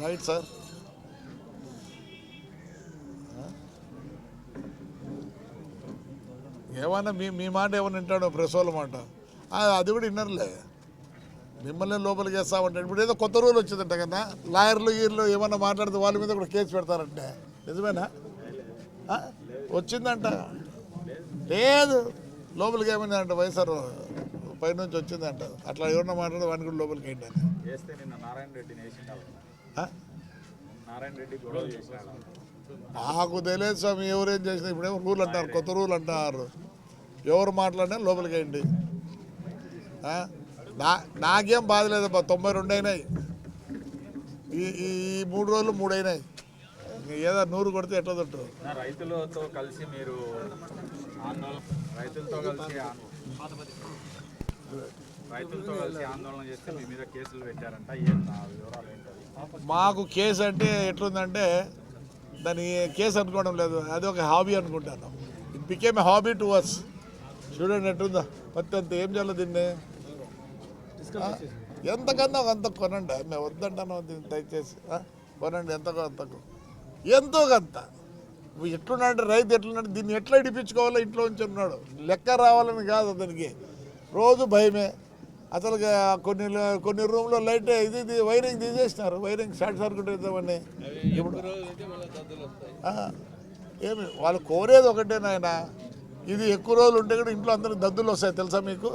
Right sir ఏమన్నా మీ మీ మాట ఏమన్నా వింటాడో ప్రెస్ వాళ్ళ మాట అది కూడా విన్నర్లే మిమ్మల్ని లోపలికి వేస్తామంటే ఇప్పుడు ఏదో కొత్త రూల్ వచ్చిందంట కదా. లాయర్లు గీర్లు ఏమన్నా మాట్లాడితే వాళ్ళ మీద కూడా కేసు పెడతారంటే. నిజమేనా? వచ్చిందంట. లేదు. లోపలికి ఏమైందంట వైఎస్ఆర్ పైనుంచి వచ్చిందంట. అట్లా ఎవరన్నా మాట్లాడితే వాడిని కూడా లోపలికి ఏంటి నాకు తెలియదు స్వామి ఎవరేం చేసిన ఇప్పుడేమో రూల్ అంటారు కొత్త రూల్ అంటారు. ఎవరు మాట్లాడినా లోపలికి వేయండి నా నాకేం బాధ లేదబ్బా తొంభై రెండు అయినాయి. ఈ ఈ ఈ మూడు రోజులు మూడు అయినాయి. ఏదో నూరు కొడితే ఎట్లా తట్టు రైతులతో కలిసి మీరు రైతులతో కలిసి రైతులతో కలిసి ఆందోళన చేస్తే మీ మీద కేసులు పెట్టారంట. ఏం నా వివరాలు ఏంటది? మాకు కేసు అంటే ఎట్లుందంటే దాని కేసు అనుకోవడం లేదు. అది ఒక హాబీ అనుకుంటాను. It became a hobby to us చూడండి ఎట్లుందో. మొత్తం అంత ఏం చేయాలి దీన్ని? ఎంతకన్నా అంత కొనండి. మేము వద్దంటాను దీన్ని దయచేసి? కొనండి ఎంతకో అంతకు. ఎంతో కొంత ఎట్లున్నాడు రైతు ఎట్లున్నాడు దీన్ని ఎట్లా ఇడిపించుకోవాలో ఇంట్లో ఉంచి ఉన్నాడు. లెక్క రావాలని కాదు అతనికి. రోజు భయమే. అసలు కొన్ని కొన్ని రూమ్లో లైట్ ఇది ఇది వైరింగ్ తీసేసినారు. వైరింగ్ షార్ట్ సర్క్యూట్ అవుతామని ఇప్పుడు ఏమి వాళ్ళు కోరేది ఒకటే నాయన. ఇది ఎక్కువ రోజులు ఉంటే కూడా ఇంట్లో అందరికి దద్దులు వస్తాయి తెలుసా మీకు?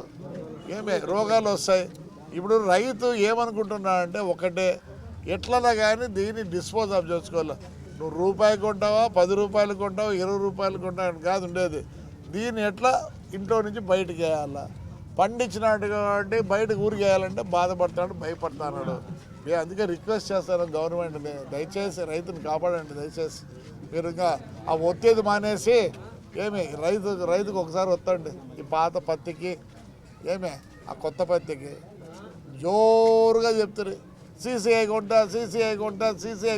ఏమే రోగాలు వస్తాయి. ఇప్పుడు రైతు ఏమనుకుంటున్నాడంటే ఒకటే ఎట్లనా కానీ దీన్ని డిస్పోజ్ ఆఫ్ చేసుకోవాలి. నువ్వు రూపాయి కొంటావా పది రూపాయలు కొంటావా ఇరవై రూపాయలు కొంటావా అని కాదు ఉండేది. దీన్ని ఎట్లా ఇంట్లో నుంచి బయటకు వేయాలా? పండించినాడు కాబట్టి బయటకు ఊరికేయాలంటే బాధపడతాడు భయపడతాడు నేను అందుకే రిక్వెస్ట్ చేస్తాను గవర్నమెంట్ని. దయచేసి రైతుని కాపాడండి దయచేసి. మీరు ఇంకా ఆ ఒత్తేది మానేసి ఏమి రైతు రైతుకు ఒకసారి వత్తండి ఈ పాత పత్తికి ఏమే ఆ కొత్త పత్తికి. జోరుగా చెప్తారు సీసీఐ కొంట సీసీఐ కొంట సీసీఐ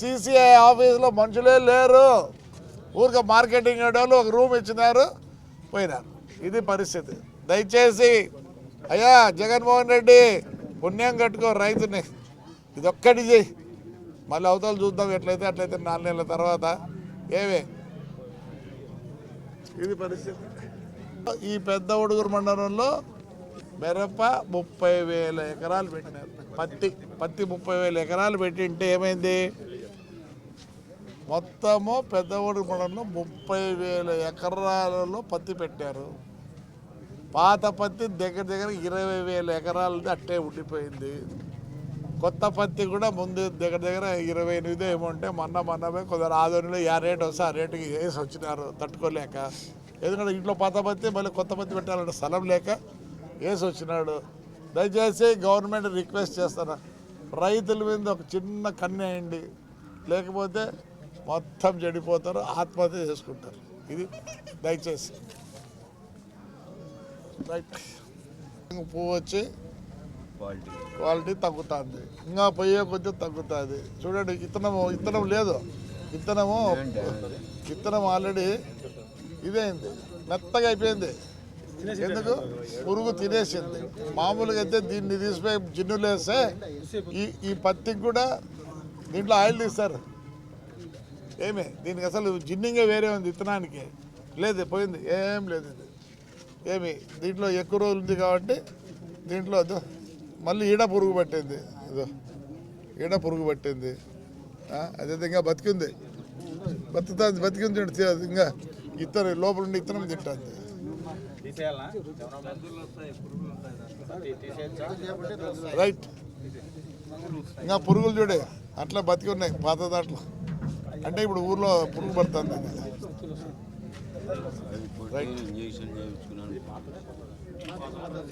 సీసీఐ ఆఫీస్లో మనుషులే లేరు. ఊరికే మార్కెటింగ్ వాళ్ళు ఒక రూమ్ ఇచ్చినారు పోయినారు. ఇది పరిస్థితి. దయచేసి అయ్యా జగన్మోహన్ రెడ్డి పుణ్యం కట్టుకో రైతుని. ఇదొక్కటి చేయి. మళ్ళీ అవతల చూద్దాం ఎట్లయితే అట్లయితే నాలుగు నెలల తర్వాత. ఏవే ఇది పరిస్థితి. ఈ పెద్ద ఉడుగురు మండలంలో మిరప ముప్పై వేల ఎకరాలు పెట్టినారు. పత్తి పత్తి ముప్పై వేల ఎకరాలు పెట్టింటే ఏమైంది? మొత్తము పెద్ద ఉడుగురు మండలంలో ముప్పై వేల ఎకరాలలో పత్తి పెట్టారు. పాత పత్తి దగ్గర దగ్గర ఇరవై వేల ఎకరాలది అట్టే ఉండిపోయింది. కొత్త పత్తి కూడా ముందు దగ్గర దగ్గర ఇరవై ఎనిమిది ఏమో ఉంటే మొన్న మొన్నమే కొందరు ఆదోనిలో యా రేట్ వస్తే ఆ రేటుకి వేసి వచ్చినారు తట్టుకోలేక. ఎందుకంటే ఇంట్లో పాత పత్తి మళ్ళీ కొత్త పత్తి పెట్టాలంటే స్థలం లేక వేసి వచ్చినాడు. దయచేసి గవర్నమెంట్ రిక్వెస్ట్ చేస్తాను రైతుల మీద ఒక చిన్న కన్నేయండి లేకపోతే మొత్తం చెడిపోతారు ఆత్మహత్య చేసుకుంటారు. ఇది దయచేసి. రైట్ పువ్వు వచ్చి క్వాలిటీ తగ్గుతుంది. ఇంకా పోయే కొద్దీ తగ్గుతుంది. చూడండి ఇత్తనము ఇత్తనం లేదు. ఇత్తనము ఇత్తనం ఆల్రెడీ ఇదేంది. మెత్తగా అయిపోయింది. ఎందుకు? పురుగు తినేసింది. మామూలుగా అయితే దీన్ని తీసిపోయి జిన్నులు వేస్తే ఈ ఈ పత్తికి కూడా దీంట్లో ఆయిల్ తీస్తారు. ఏమి? దీనికి అసలు జిన్నింగే వేరే ఉంది ఇత్తనానికి. లేదు పోయింది. ఏం లేదు ఇది. ఏమి? దీంట్లో ఎక్కువ రోజులు ఉంది కాబట్టి దీంట్లో అదో మళ్ళీ ఈడ పురుగు పట్టింది. ఇదో ఈడ పురుగు పట్టింది. ఆ, అదే ఇంకా బతికింది. బతుకుతుంది బతికింది అది ఇంకా ఇత్తనం లోపల ఉండి ఇత్తనం తింటుంది. రైట్. ఇంకా పురుగులు చూడే అట్లా బతికి ఉన్నాయి పాత దాంట్లో. అంటే ఇప్పుడు ఊర్లో పురుగు పడుతుంది. Injection mata, né?